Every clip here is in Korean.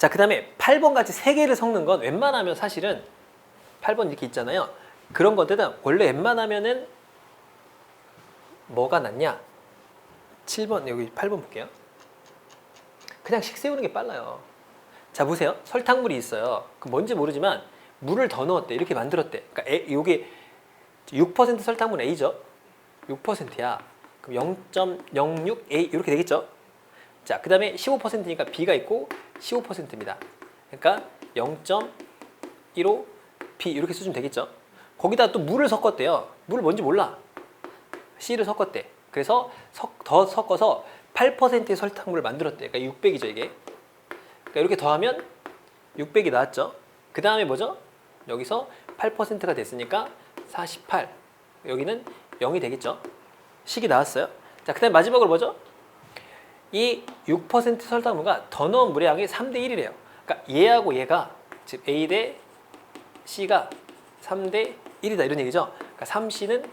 자, 그 다음에 8번 같이 세 개를 섞는 건 웬만하면 사실은 8번 이렇게 있잖아요. 그런 것들은 원래 웬만하면은 뭐가 낫냐? 7번, 여기 8번 볼게요. 그냥 식 세우는 게 빨라요. 자, 보세요. 설탕물이 있어요. 그 뭔지 모르지만 물을 더 넣었대. 이렇게 만들었대. 그러니까 에, 요게 6% 설탕분 A죠. 6%야. 그럼 0.06A 이렇게 되겠죠? 자, 그 다음에 15%니까 B가 있고 15%입니다. 그러니까 0.15 B 이렇게 쓰시면 되겠죠? 거기다 또 물을 섞었대요. 물 뭔지 몰라. C를 섞었대. 그래서 섞- 더 섞어서 8%의 설탕물을 만들었대. 그러니까 600이죠, 이게. 그러니까 이렇게 더하면 600이 나왔죠. 그 다음에 뭐죠? 여기서 8%가 됐으니까 48. 여기는 0이 되겠죠. 식이 나왔어요. 자, 그 다음에 마지막으로 뭐죠? 이 6% 설탕물과 더 넣은 물의 양이 3대 1이래요. 그러니까 얘하고 얘가 즉 A 대 C가 3대 1이다 이런 얘기죠. 그러니까 3C는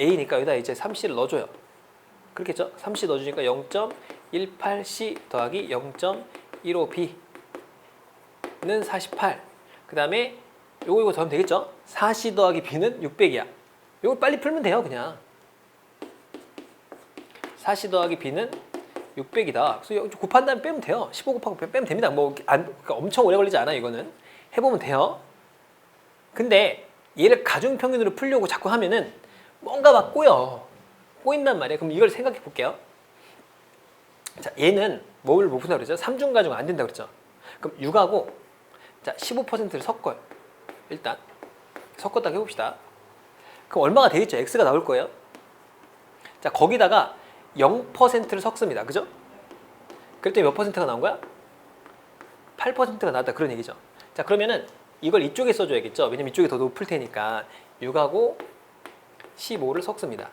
A니까 여기다 이제 3C를 넣어줘요. 그렇겠죠? 3C 넣어주니까 0.18C 더하기 0.15B는 48. 그 다음에 요거 이거 더하면 되겠죠? 4C 더하기 B는 600이야. 요거 빨리 풀면 돼요 그냥. 4C 더하기 B는 600이다. 그래서 여기 곱한 다음에 빼면 돼요. 15 곱하고 빼- 빼면 됩니다. 뭐 안, 그러니까 엄청 오래 걸리지 않아요 이거는. 해보면 돼요. 근데 얘를 가중평균으로 풀려고 자꾸 하면은 뭔가 막 꼬여. 꼬인단 말이에요. 그럼 이걸 생각해 볼게요. 자, 얘는 뭘 못 푼다고 그랬죠? 삼중가중 안 된다고 그랬죠? 그럼 6하고 자, 15%를 섞어요. 일단 섞었다가 해봅시다. 그럼 얼마가 되겠죠? x가 나올 거예요. 자, 거기다가 0%를 섞습니다. 그죠? 그랬더니 몇 퍼센트가 나온 거야? 8%가 나왔다. 그런 얘기죠. 자, 그러면은 이걸 이쪽에 써줘야겠죠? 왜냐면 이쪽이 더 높을 테니까 6하고 15를 섞습니다.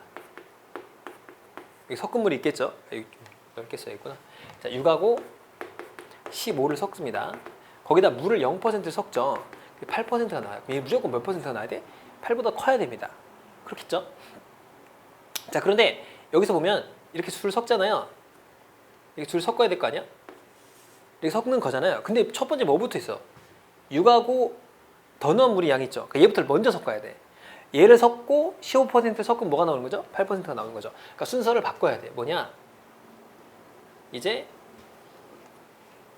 여기 섞은 물이 있겠죠? 여기 좀 넓게 써야겠구나. 자, 6하고 15를 섞습니다. 거기다 물을 0%를 섞죠. 8%가 나와요. 얘 무조건 몇 퍼센트가 나야 돼? 8보다 커야 됩니다. 그렇겠죠? 자, 그런데 여기서 보면 이렇게 술을 섞잖아요. 이렇게 술을 섞어야 될 거 아니야? 이렇게 섞는 거잖아요. 근데 첫 번째 뭐부터 있어? 6하고 더 넣은 물이 양 있죠. 그러니까 얘부터 먼저 섞어야 돼. 얘를 섞고 15% 섞으면 뭐가 나오는 거죠? 8%가 나오는 거죠. 그러니까 순서를 바꿔야 돼. 뭐냐? 이제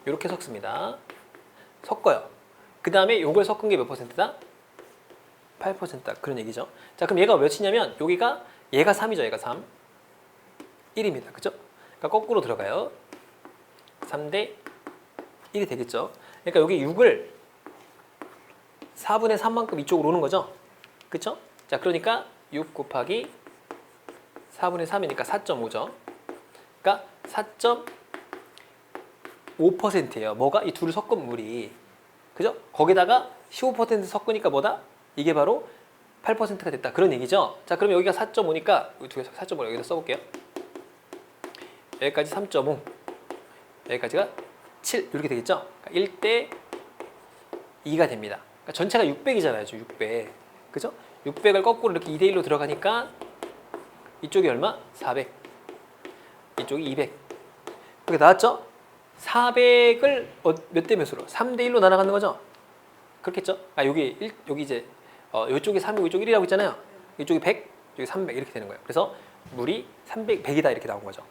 이렇게 섞습니다. 섞어요. 그 다음에 요걸 섞은 게 몇 퍼센트다? 8%다. 그런 얘기죠. 자, 그럼 얘가 몇이냐면 여기가 얘가 3이죠. 얘가 3. 1입니다. 그죠? 그러니까 거꾸로 들어가요. 3대 1이 되겠죠. 그러니까 여기 6을 4분의 3만큼 이쪽으로 오는 거죠. 그쵸? 자, 그러니까 6 곱하기 4분의 3이니까 4.5죠. 그러니까 4.5%예요. 뭐가? 이 둘을 섞은 물이. 그죠? 거기다가 15% 섞으니까 뭐다? 이게 바로 8%가 됐다. 그런 얘기죠. 자, 그럼 여기가 4.5니까 두개 4.5 여기다 써볼게요. 여기까지 3.5. 여기까지가 7 이렇게 되겠죠? 그러니까 1대 2가 됩니다. 그러니까 전체가 600이잖아요. 600. 그죠? 600을 거꾸로 이렇게 2대 1로 들어가니까 이쪽이 얼마? 400. 이쪽이 200. 그렇게 나왔죠? 400을 어, 몇대 몇으로? 3대 1로 날아가는 거죠? 그렇겠죠? 아, 여기 1, 여기 이제 어, 이쪽이 3이고 이쪽이 1이라고 있잖아요. 이쪽이 100, 이쪽이 300 이렇게 되는 거예요. 그래서 물이 300, 100이다 이렇게 나온 거죠.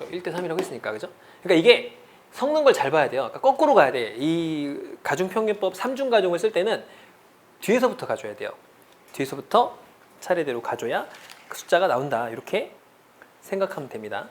1대 3이라고 했으니까 그죠? 그러니까 이게 섞는 걸 잘 봐야 돼요. 그러니까 거꾸로 가야 돼. 이 가중평균법 3중 가중을 쓸 때는 뒤에서부터 가져야 돼요. 뒤에서부터 차례대로 가져야 그 숫자가 나온다. 이렇게 생각하면 됩니다.